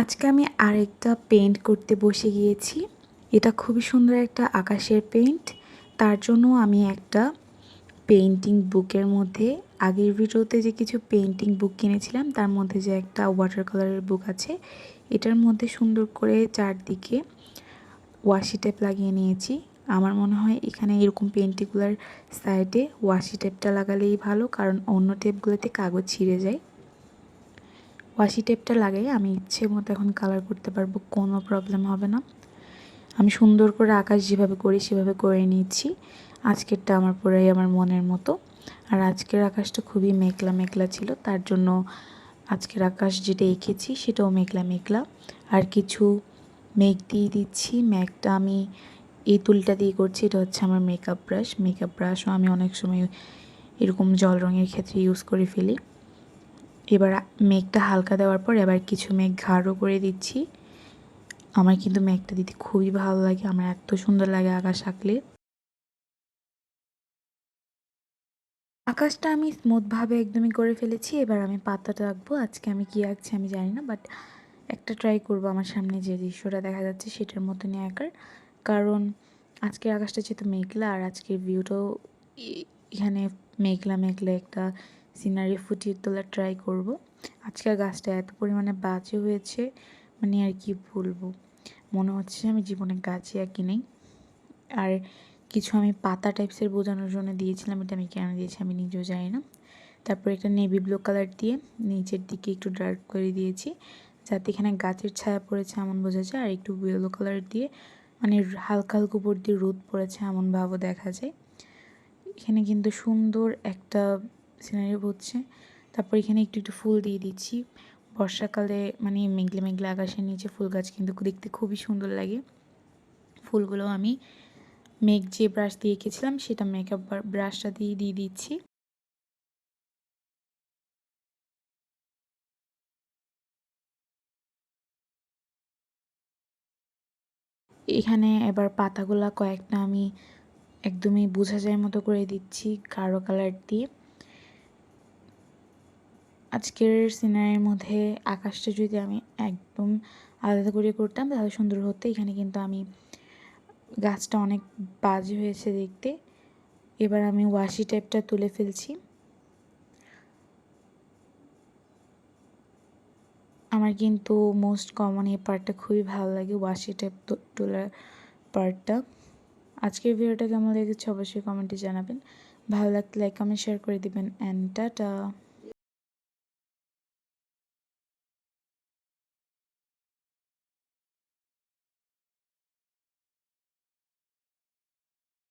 আজকে আমি আরেকটা পেইন্ট করতে বসে গিয়েছি। এটা খুবই সুন্দর একটা আকাশের পেইন্ট তার জন্য আমি একটা পেইন্টিং বুকের মধ্যে, আগের ভিডিওতে যে কিছু পেইন্টিং বুক কিনেছিলাম, তার মধ্যে যে একটা ওয়াটার কালারের বুক আছে, এটার মধ্যে সুন্দর করে চারদিকে ওয়াশি টেপ লাগিয়ে নিয়েছি। আমার মনে হয় এখানে এরকম পেন্টিগুলার সাইডে ওয়াশি টেপটা লাগালেই ভালো, কারণ অন্য টেপগুলোতে কাগজ ছিঁড়ে যায়। ওয়াশি টেপটা লাগাই, আমি ইচ্ছে মতো এখন কালার করতে পারব, কোনো প্রবলেম হবে না। আমি সুন্দর করে আকাশ যেভাবে করি, সেভাবে করে নিচ্ছি। আজকেরটা আমার পুরাই আমার মনের মতো। আর আজকের আকাশটা খুবই মেঘলা মেঘলা ছিল, তার জন্য আজকের আকাশ যেটা এঁকেছি, সেটাও মেঘলা মেঘলা। আর কিছু মেঘ দিয়ে দিচ্ছি, মেঘটা আমি এই তুলটা দিয়ে করছি, এটা হচ্ছে আমার মেকআপ ব্রাশ মেকআপ ব্রাশও আমি অনেক সময় এরকম জল রঙের ক্ষেত্রে ইউজ করে ফেলি। এবার মেঘটা হালকা দেওয়ার পর এবার কিছু মেঘ ঘাড়ও করে দিচ্ছি। আমার কিন্তু মেঘটা দিতে খুবই ভালো লাগে, আমার এত সুন্দর লাগে আকাশ আঁকলে। আকাশটা আমি স্মুথভাবে একদমই করে ফেলেছি, এবার আমি পাতাটা আঁকবো। আজকে আমি কী আঁকছি আমি জানি না বাট একটা ট্রাই করব আমার সামনে যে দৃশ্যটা দেখা যাচ্ছে সেটার মতনই আঁকার। কারণ আজকের আকাশটা যেহেতু মেঘলা, আর আজকের ভিউটাও এখানে মেঘলা মেঘলা একটা সিনারি ফুটিয়ে তোলার ট্রাই করব। আজকের গাছটা এত পরিমাণে বাজে হয়েছে মানে আর কি বলব? মনে হচ্ছে আমি জীবনে গাছই আর নেই। আর কিছু আমি পাতা টাইপসের বোঝানোর জন্য দিয়েছিলাম, এটা আমি কেন দিয়েছি আমি নিজেও জানি না। তারপর একটা নেভি ব্লু কালার দিয়ে নিচের দিকে একটু ডার্ক করে দিয়েছি, যাতে এখানে গাছের ছায়া পড়েছে এমন বোঝা যায়, আর একটু ইয়েলো কালার দিয়ে মানে হালকা হালকা উপর দিয়ে রোদ পড়েছে এমন ভাবও দেখা যায়। এখানে কিন্তু সুন্দর একটা সিনারি হচ্ছে। তারপর এখানে একটু একটু ফুল দিয়ে দিচ্ছি। বর্ষাকালে মানে মেঘলে মেঘলে আকাশের নিচে ফুল গাছ কিন্তু দেখতে খুবই সুন্দর লাগে। ফুলগুলো আমি মেঘ যে ব্রাশ দিয়ে এঁকেছিলাম, সেটা মেকআপ ব্রাশটা দিয়ে দিয়ে দিচ্ছি। এখানে এবার পাতাগুলা কয়েকটা আমি একদমই বোঝা যায় মতো করে দিচ্ছি, গাঢ় কালার দিয়ে। আজকের সিনারির মধ্যে আকাশটা যদি আমি একদম আলাদা করে করতাম, তাহলে সুন্দর হতো। এখানে কিন্তু আমি গাছটা অনেক বাজে হয়েছে দেখতে। এবার আমি ওয়াশি টাইপটা তুলে ফেলছি। আমার কিন্তু মোস্ট কমন এই পার্টটা খুবই ভালো লাগে ওয়াশি টাইপ তোলার পার্টটা আজকের ভিডিওটা কেমন লেগেছে অবশ্যই কমেন্টে জানাবেন। ভালো লাগলে লাইক কমেন্ট শেয়ার করে দিবেন। And tata